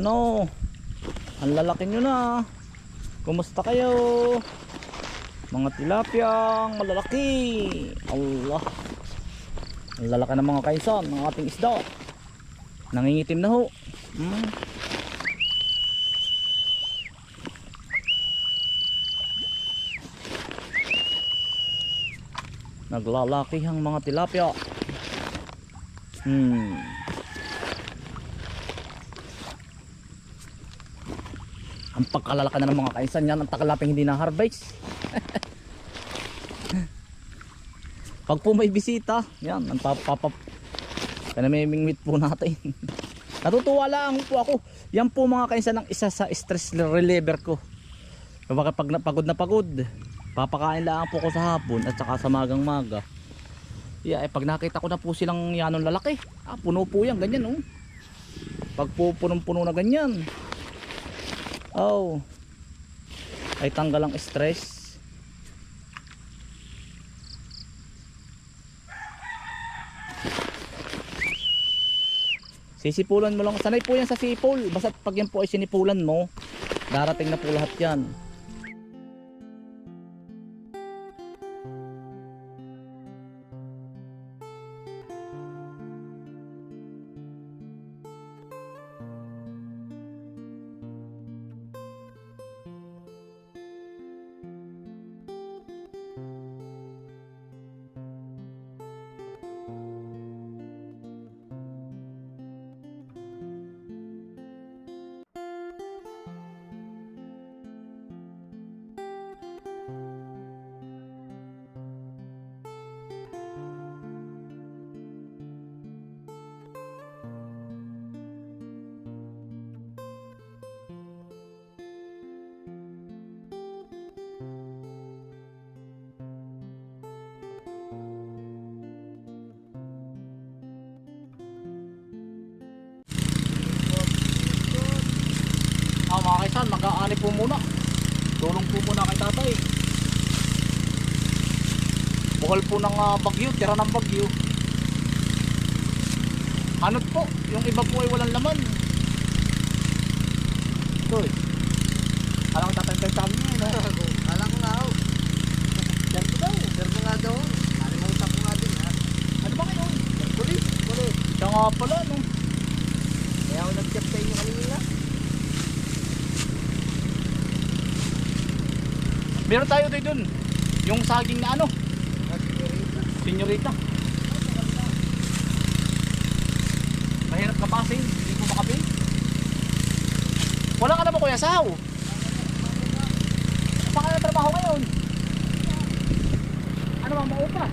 Ano? Ang lalaki nyo na. Kumusta kayo? Mga tilapyang malalaki. Allah. Ang lalaki ng mga kaisan ng ating isda. Nangingitim na ho. Hmm. Naglalaki ang mga tilapia. Hmm. Ang pagkalalaki na ng mga kainsan yan, ang takalaping hindi na harvest. Pag po may bisita, yan, ang papapap. Kanamimingwit po natin. Natutuwa lang po ako. Yan po mga kainsan ang isa sa stress reliever ko. Kapag pag napagod na pagod, papakain lang po ko sa hapon at saka sa magang maga. Yeah, eh, pag nakita ko na po silang yanong lalaki, ah, puno po yan, ganyan oh. Pag po punong-puno na ganyan, oh, ay tanggal ang stress. Sisipulan mo lang. Sanay po yan sa sipol. Basta pag yan po ay sinipulan mo, darating na po lahat yan. Mag-aani po muna. Tulong po muna kay tatay. Bukal po ng ah, bagyo, tira ng bagyo. Anot po, yung iba po ay walang laman. Ito eh. Alam ko tatay sa amin yun. eh. Alam ko nga oh. Yan ko daw. Pero nga daw. Alimutan ko nga din ha. Ano ba kayo? Pulis. Pulis. Siya nga pala, no? Kaya ako nag-chat sa inyo kanina. Meron tayo tayo dun. Yung saging na ano, senyorita. Mahirap kapasin, hindi ko makabi. Wala ka na ba kuya saw? Saan ka na trabaho ngayon? Ano ba, maupa?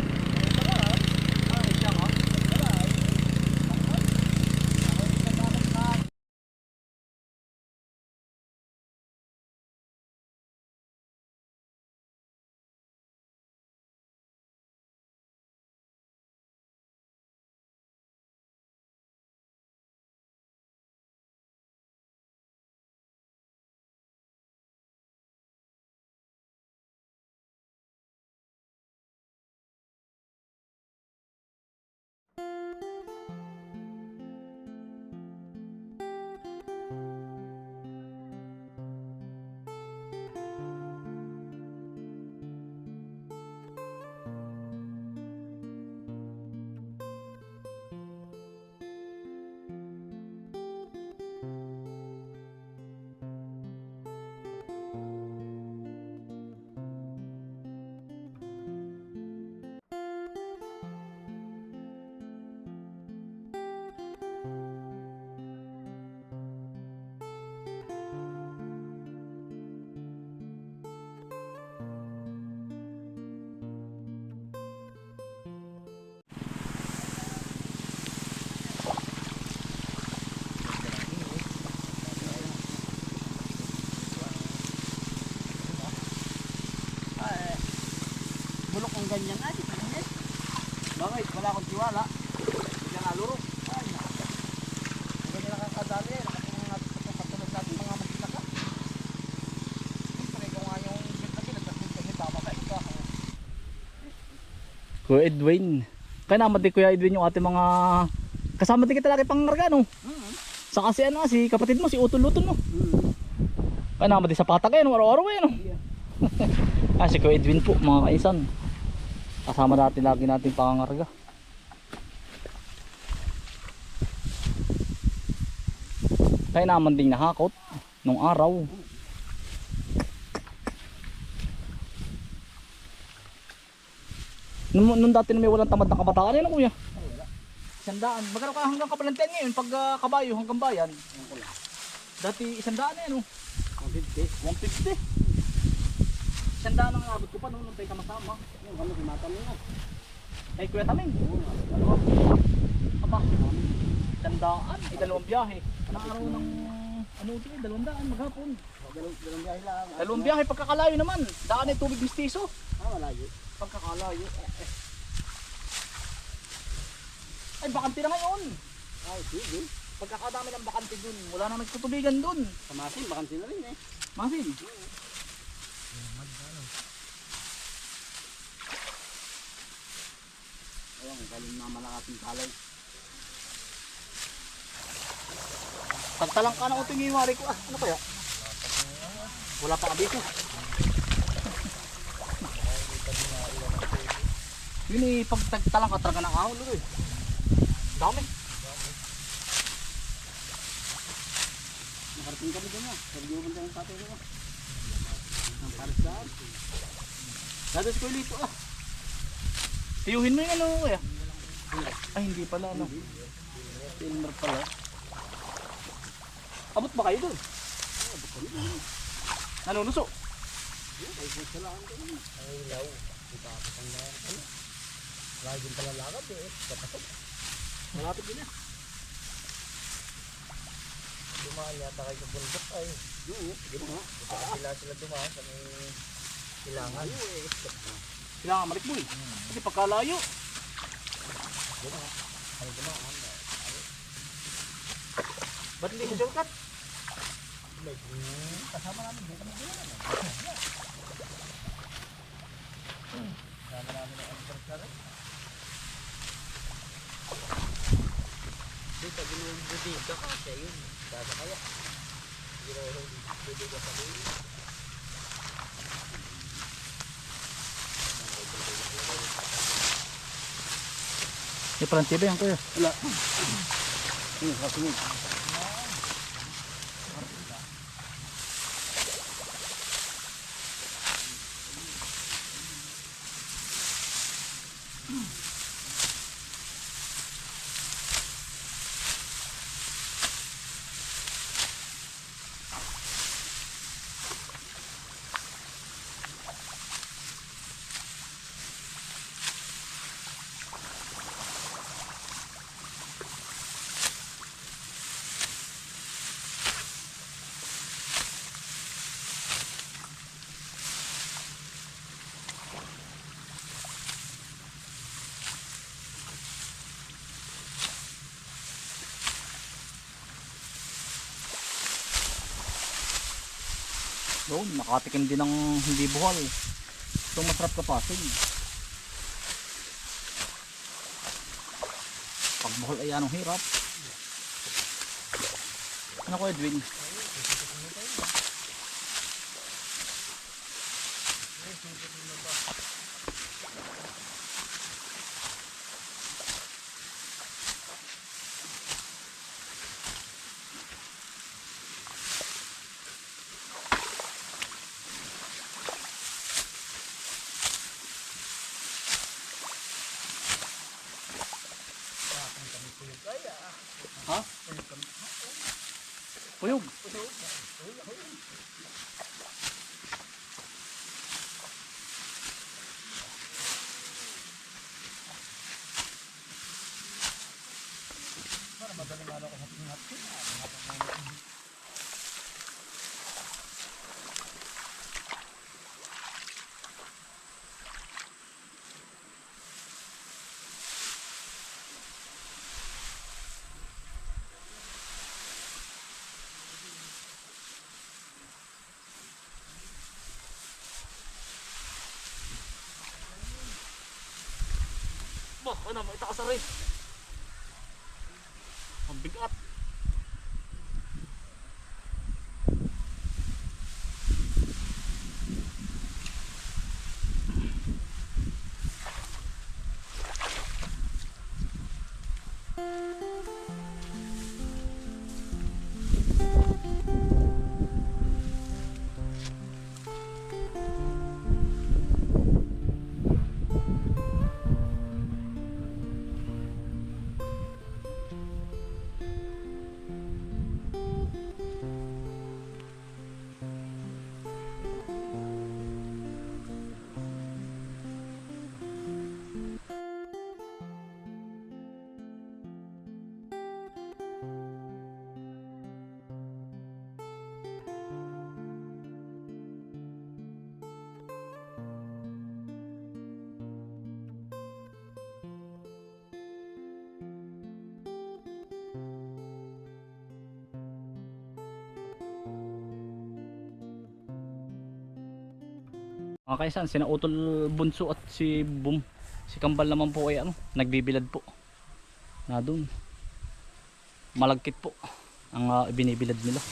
Ang ganyan nga. Di ba naman? Bakit? Wala akong tiwala. Hindi ka nalurok. Ay, naka. Ang ganyan nakakadali. Katulad natin mga magkitaka. Siyempre, kung nga yung bitagi, nagtasin kami, bababay ka. Kuya Edwin. Kaya naman din Kuya Edwin yung ating mga kasama din kita lagi pang narga no. Hmm. Saka si ano, si kapatid mo, si Utol-Utol mo. Hmm. Kaya naman din sa patak eh, araw-araw eh, no? Yeah. ah, si Kuya Edwin po, mga kaisan. Kasama natin lagi natin pangangarga. Kaya naman ding nahakot nung araw. Nung, nung dati na may walang tamad na kabataan, ano kuya? Isandaan. Magkano ka hanggang kapalantian ngayon pag ah, kabayo hanggang bayan? Dati isandaan eh, no? 150. 150. Isandaan ang abot ko pa noon nung tayo sama-sama. Yung kami tumatanong na. Ay, Kuya Taming. Ano? Aba, tandaan. Ay, dalawang biyahe. Anong araw ng... Ano eh, dalawang daan, maghapon. Dalawang biyahe lang. Dalawang biyahe, pagkakalayo naman. Daan ay tubig mistiso. Ah, malayo. Pagkakalayo. Eh, eh. Ay, bakante na ngayon. Ay, sige. Pagkakadami ng bakante dun. Wala na nagtutubigan dun. Sa masin, bakansi na rin eh. Masin. Galing na malakating kalay. Tagtalang ka na uting mari ko. Ah, ano kaya? Wala pa abiko. Yun eh, pag tagtalang ka talaga ng ahon eh. Dami. Nakarating kami doon ah. Sabi mo ba yung tatay ko? Ang pares daan. Dado si Kuya Lito ah. Tiyuhin mo yung ano kuya. Ay hindi pala ano. Filmer pala. Abot ba kayo doon? Nanunuso. Ay, gusto lang ko. Ay, ilaw. Kita ako pang lakad. Lagi din pala lakad eh. Kapasok. Malapit din yan. Dumaan yata kayo sa bundok ay. Oo, sige nga. Sila sila dumaan sa may eh. Kailangan malik mo eh. Kasi pagkalayo. Ay, dumaan. Ba't hindi sa shortcut? Kasama namin dito kami din. Kasama namin ang anniversary. Dito, ginuhong budika ka siya yun. Kasa kaya. Ginuhong budika sa dulo. May parang tiba yan kuya. Wala. Yun, kasunod. Doon, nakatikim din ng hindi buhal. Ito masarap kapasin. Pag buhal ay anong hirap. Ano ko Edwin? Ha? Puyog. Bah, ano Ano, may itaas rin. Ang bigat. Mga kaisan, sina Utol Bunso at si Bum. Si Kambal naman po ay ano, nagbibilad po. Na doon. Malagkit po ang ah, binibilad nila.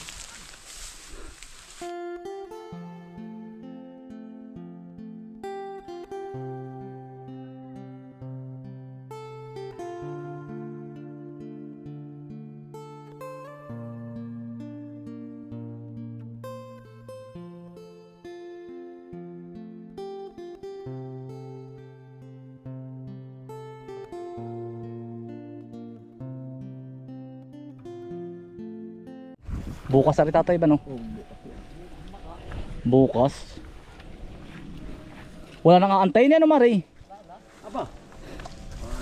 Bukas ari tatay ba no? Bukas. Wala nang aantay na no Mari. Aba,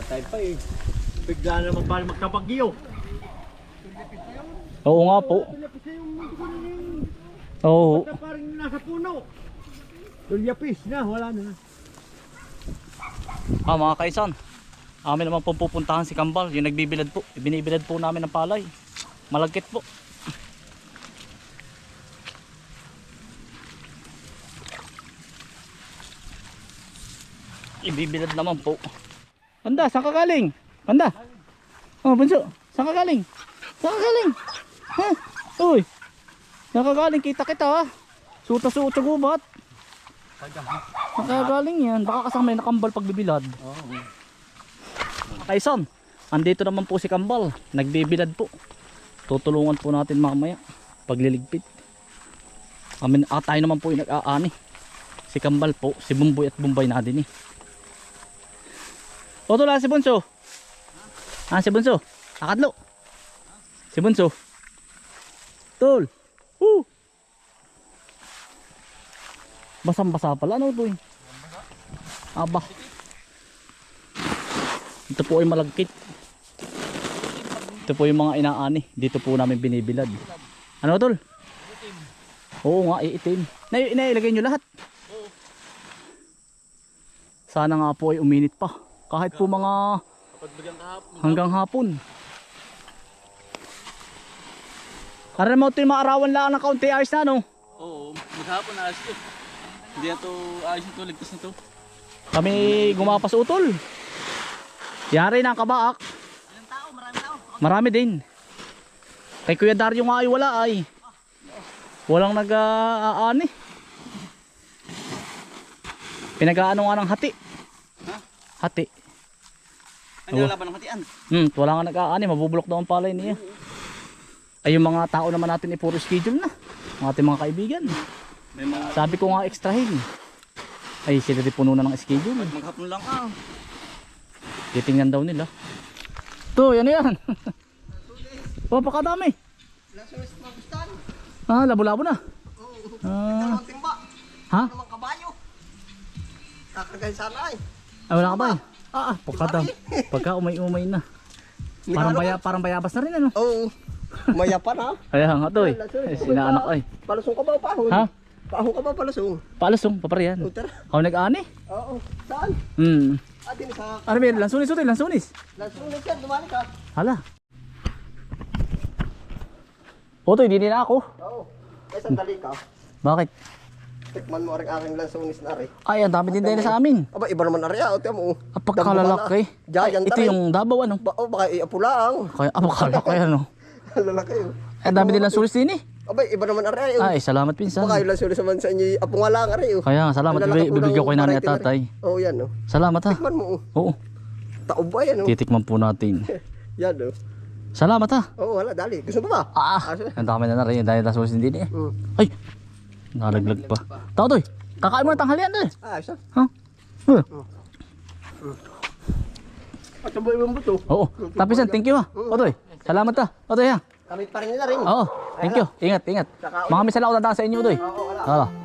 tayo pa eh. Bigla naman pala magkapagyo. Oo nga po. Oo. Basta parang nasa puno. Tulyapis na, wala na. Ah mga kaisan. Amin naman pong pupuntahan si Kambal. Yung nagbibilad po. Binibilad po namin ng palay. Malagkit po. Ibibilad naman po. Banda, saan ka galing? Banda. Oh, bunso. Saan ka galing? Saan ka galing? Ha? Uy. Saan? Kita kita ha. Suta-suot sa gubat. Saan yan? Baka kasama yung nakambal pagbibilad. Kaisan, andito naman po si Kambal. Nagbibilad po. Tutulungan po natin mamaya. Pagliligpit. Kami, ah, tayo naman po yung nag-aani. Si Kambal po, si Bumboy at Bumbay natin eh. O tula si Bunso. Ah, si Bunso. Akadlo. Si Bunso. Tol. Woo. Basang-basa pala ano to eh. Aba. Ito po ay malagkit. Ito po yung mga inaani. Dito po namin binibilad. Ano tol? Oo nga, iitim. Na inailagay nyo lahat. Sana nga po ay uminit pa. Kahit po mga hanggang hapon. Karan mo ito yung maarawan lang ng kaunti ayos na no? Oo, maghapon ayos to. Hindi na to ayos na to, ligtas na to. Kami gumapas utol. Yari na ang kabaak. Ilang tao? Marami tao. Marami din. Kay Kuya Dario nga ay wala ay. Walang nag-aani. Pinag-aano nga ng hati. Ha? Hati. Ba ng hatian? Hmm, wala nga nag-aani. Mabubulok daw ang palay niya. Ay yung mga tao naman natin ay puro schedule na. Ang ating mga kaibigan. May mga Sabi ko nga extrahin. Ay sila di puno na ng schedule. maghapon lang ah. Titingnan daw nila. To, yan yan. oh, pakadami. Mga. Ah, labo-labo na. Oo. Ah, Ang timba. ha? Mga kabayo. Kakagay sana ay. Ay, wala ka ba? eh? Ah, ah, pagka, pagka umay-umay na. Parang, baya, parang bayabas na rin ano. Oo. Maya pa na. Kaya nga to eh. Ay, sinaanak ay. Palusong ka ba o pahon? Ha? Pahon ka ba palusong? Palasong, papariyan. O tara. Ako nag-ani. Oo. Saan? Hmm. Ah, din sa Ano ba yun? Lansunis ito, lansunis. Lansunan yan. Dumali ka. Hala. Oto, hindi na ako. Oo. Eh, sandali ka. Bakit? Tikman mo rin aking lansunis na rin. Ay, ang dami din na sa amin. Aba, iba naman na rin. Ah, tiyan mo. Ah, pagkalalaki. Giant Ito yung Davao ano. Ba, oh, baka iapula Kaya, ah, pagkalalaki ano. Lalaki. Ay, ang dami din lansunis din eh. Aba, iba naman na rin. Ay, salamat pinsan. Baka yung lansunis naman sa inyo. Apo nga lang rin. Kaya salamat. Bibi- Bibigyan ko kay nanay at tatay. Oo, yan. Oh. Salamat ha. Tikman mo. oh. Oo, Taob ba yan? Oh. titikman po natin. Yan. Oh. Salamat ha. Oo, wala. Dali. Gusto mo ba? Ah, ang dami na na rin dahil lansunis din eh. Mm. Ay, nalaglag pa. Tao to kakain mo na tanghalian doy. Ah, isa. Ha? Huh? At ang buhay mo to. Oo, tapisan, thank you ha. Otoy, salamat ha. Otoy ha. Kami pa rin nila rin. Oo, thank you. Ingat, ingat. Mga ako dadaan sa inyo, Otoy. Oo, wala. Wala.